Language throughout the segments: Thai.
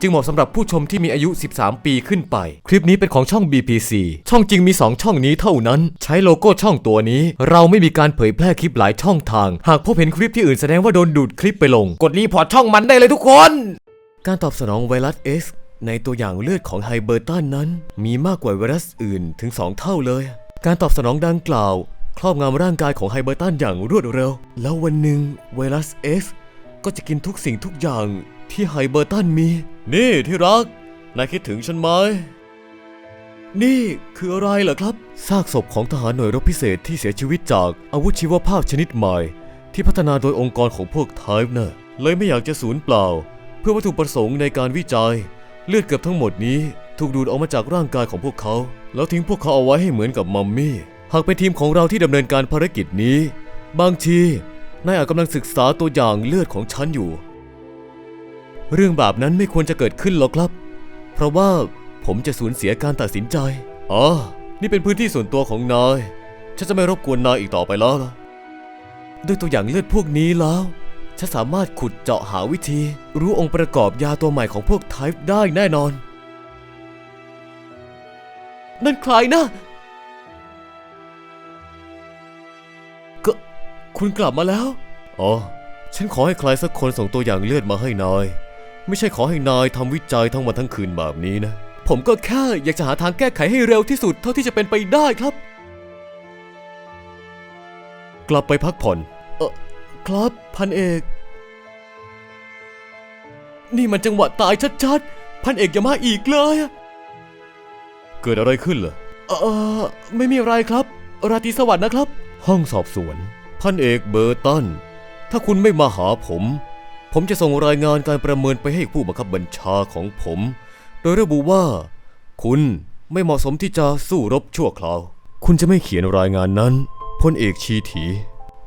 จึงเหมาะสำหรับผู้ชมที่มีอายุ 13 ปีขึ้นไป คลิปนี้เป็นของช่อง BPC ช่องจริงมี 2 ช่องนี้เท่านั้น ใช้โลโก้ช่องตัวนี้ เราไม่มีการเผยแพร่คลิปหลายช่องทาง หากพบเห็นคลิปที่อื่นแสดงว่าโดนดูดคลิปไปลง กดรีพอร์ตช่องมันได้เลยทุกคน การตอบสนองไวรัส S ในตัวอย่างเลือดของไฮเบอร์ตันนั้น มีมากกว่าไวรัสอื่นถึง 2 เท่าเลย การตอบสนองดังกล่าว ครอบงำร่างกายของไฮเบอร์ตันอย่างรวดเร็ว แล้ววันหนึ่งไวรัส S ก็จะกินทุกสิ่งทุกอย่าง ที่ไฮเบอร์ตันมี นี่ที่รัก นายคิดถึงฉันไหม นี่คืออะไรเหรอครับ ซากศพของทหารหน่วยรบพิเศษที่เสียชีวิตจากอาวุธชีวภาพชนิดใหม่ ที่พัฒนาโดยองค์กรของพวกไทป์เนอะเลยไม่อยากจะสูญเปล่า เพื่อวัตถุประสงค์ในการวิจัย เลือดเกือบทั้งหมดนี้ถูกดูดออกมาจากร่างกายของพวกเขา แล้วทิ้งพวกเขาเอาไว้ให้เหมือนกับมัมมี่ หากเป็นทีมของเราที่ดำเนินการภารกิจนี้ บางทีนายอาจกำลังศึกษาตัวอย่างเลือดของฉันอยู่ เรื่องแบบนั้นไม่ควรจะเกิดขึ้นหรอกครับ เพราะว่าผมจะสูญเสียการตัดสินใจ อ๋อ นี่เป็นพื้นที่ส่วนตัวของนาย ฉันจะไม่รบกวนนายอีกต่อไปแล้วล่ะ ด้วยตัวอย่างเลือดพวกนี้แล้ว ฉันสามารถขุดเจาะหาวิธี รู้องค์ประกอบยาตัวใหม่ของพวกไทป์ได้แน่นอน นั่นใครนะก็คุณกลับมาแล้ว อ๋อ ฉันขอให้ใครสักคนส่งตัวอย่างเลือดมาให้นาย ไม่ใช่ขอให้นายทำวิจัยทั้งวันทั้งคืนแบบนี้นะ ผมก็แค่อยากจะหาทางแก้ไขให้เร็วที่สุดเท่าที่จะเป็นไปได้ครับ กลับไปพักผ่อน เออครับพันเอก นี่มันจังหวะตายชัดๆ พันเอกอย่ามาอีกเลยอะเกิดอะไรขึ้นเหรอ เออไม่มีอะไรครับ ราตรีสวัสดิ์นะครับ ห้องสอบสวน พันเอกเบอร์ตัน ถ้าคุณไม่มาหาผม ผมจะส่งรายงานการประเมินไปให้ผู้บังคับบัญชาของผม โดยระบุว่า คุณไม่เหมาะสมที่จะสู้รบชั่วคราว คุณจะไม่เขียนรายงานนั้นพลเอกชีถี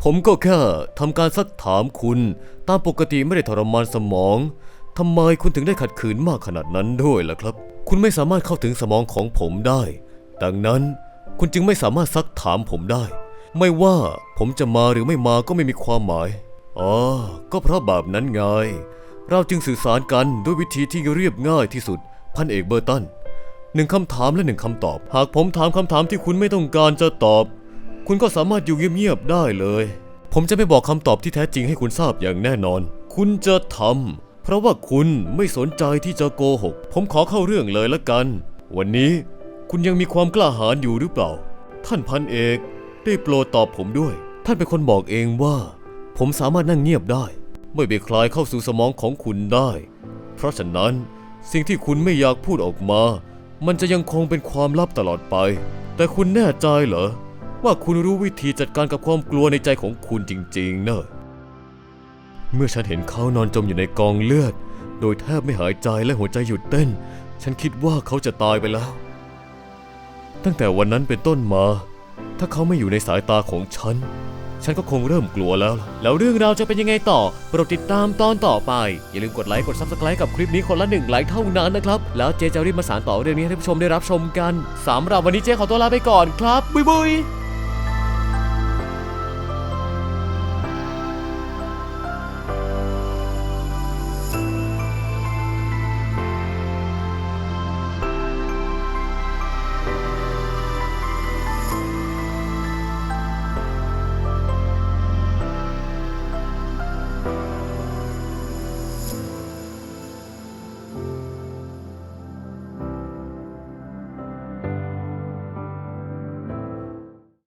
ผมก็แค่ทำการซักถามคุณ ตามปกติไม่ได้ทรมานสมองทำไมคุณถึงได้ขัดขืนมากขนาดนั้นด้วยล่ะครับ คุณไม่สามารถเข้าถึงสมองของผมได้ ดังนั้นคุณจึงไม่สามารถซักถามผมได้ ไม่ว่าผมจะมาหรือไม่มาก็ไม่มีความหมาย อ๋อ ก็เพราะแบบนั้นไง เราจึงสื่อสารกันด้วยวิธีที่เรียบง่ายที่สุด พันเอกเบอร์ตันหนึ่งคำถามและหนึ่งคำตอบ หากผมถามคำถามที่คุณไม่ต้องการจะตอบ คุณก็สามารถอยู่เงียบๆได้เลย ผมจะไม่บอกคำตอบที่แท้จริงให้คุณทราบอย่างแน่นอน คุณจะทำเพราะว่าคุณไม่สนใจที่จะโกหก ผมขอเข้าเรื่องเลยละกัน วันนี้คุณยังมีความกล้าหาญอยู่หรือเปล่า ท่านพันเอก ได้โปรดตอบผมด้วย ท่านเป็นคนบอกเองว่า ผมสามารถนั่งเงียบได้ ไม่ไปคลายเข้าสู่สมองของคุณได้ เพราะฉะนั้นสิ่งที่คุณไม่อยากพูดออกมา มันจะยังคงเป็นความลับตลอดไป แต่คุณแน่ใจเหรอ ว่าคุณรู้วิธีจัดการกับความกลัวในใจของคุณจริง ๆ เนอะเมื่อฉันเห็นเขานอนจมอยู่ในกองเลือด โดยแทบไม่หายใจและหัวใจหยุดเต้น ฉันคิดว่าเขาจะตายไปแล้ว ตั้งแต่วันนั้นเป็นต้นมา ถ้าเขาไม่อยู่ในสายตาของฉัน ฉันก็คงเริ่มกลัวแล้วล่ะแล้วเรื่องราวจะเป็นยังไงต่อ โปรดติดตามตอนต่อไป อย่าลืมกดไลค์ กด subscribe กับคลิปนี้คนละหนึ่งไลค์เท่านั้นนะครับ แล้วเจจะรีบมาสารต่อเรื่องนี้ให้ท่านผู้ชมได้รับชมกันสำหรับวันนี้เจขอตัวลาไปก่อนครับ บ๊ายบาย